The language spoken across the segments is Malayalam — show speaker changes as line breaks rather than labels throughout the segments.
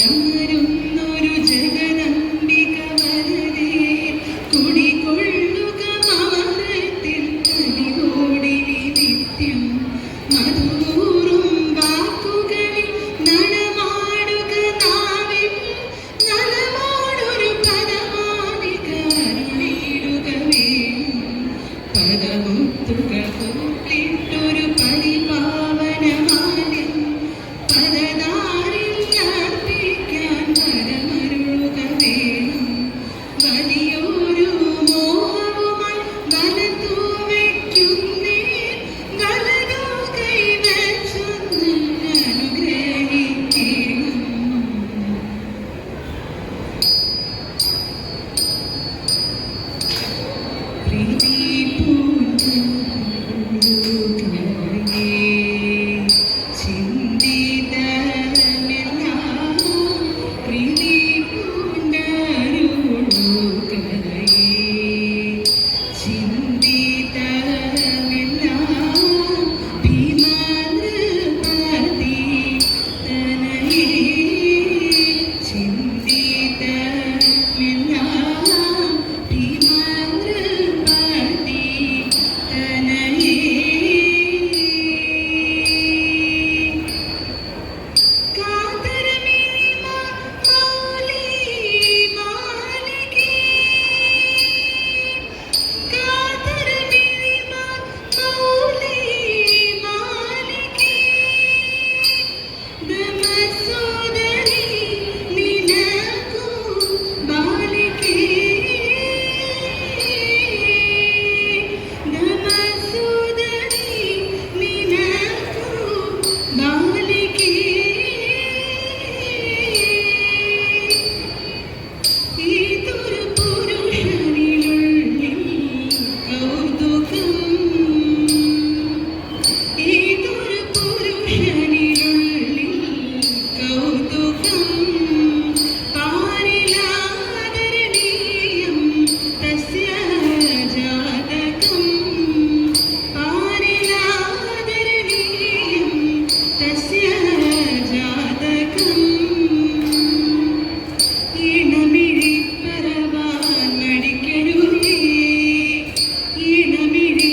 Aleluia. will be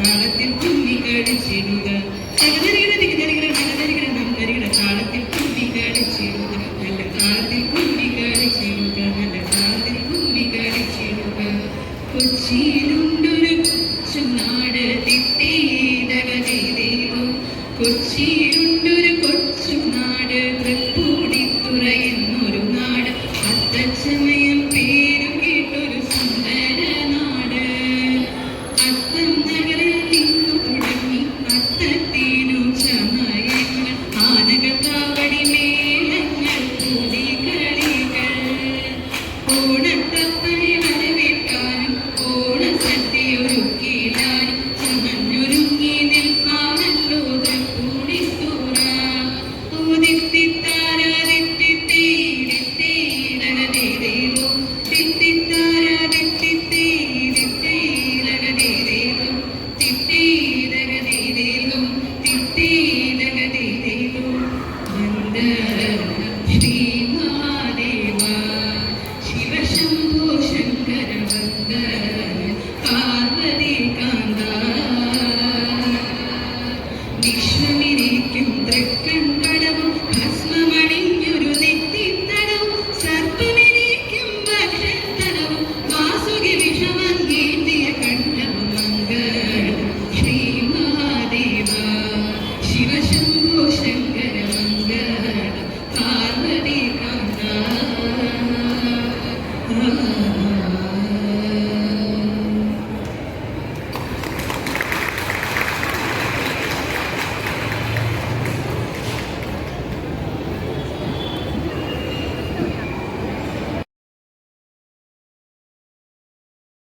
താളത്തിൽ കുഞ്ഞി കളിച്ചിടുക ഓണത്തപ്പനെ ഇരിക്കും തൃക്കണ്ട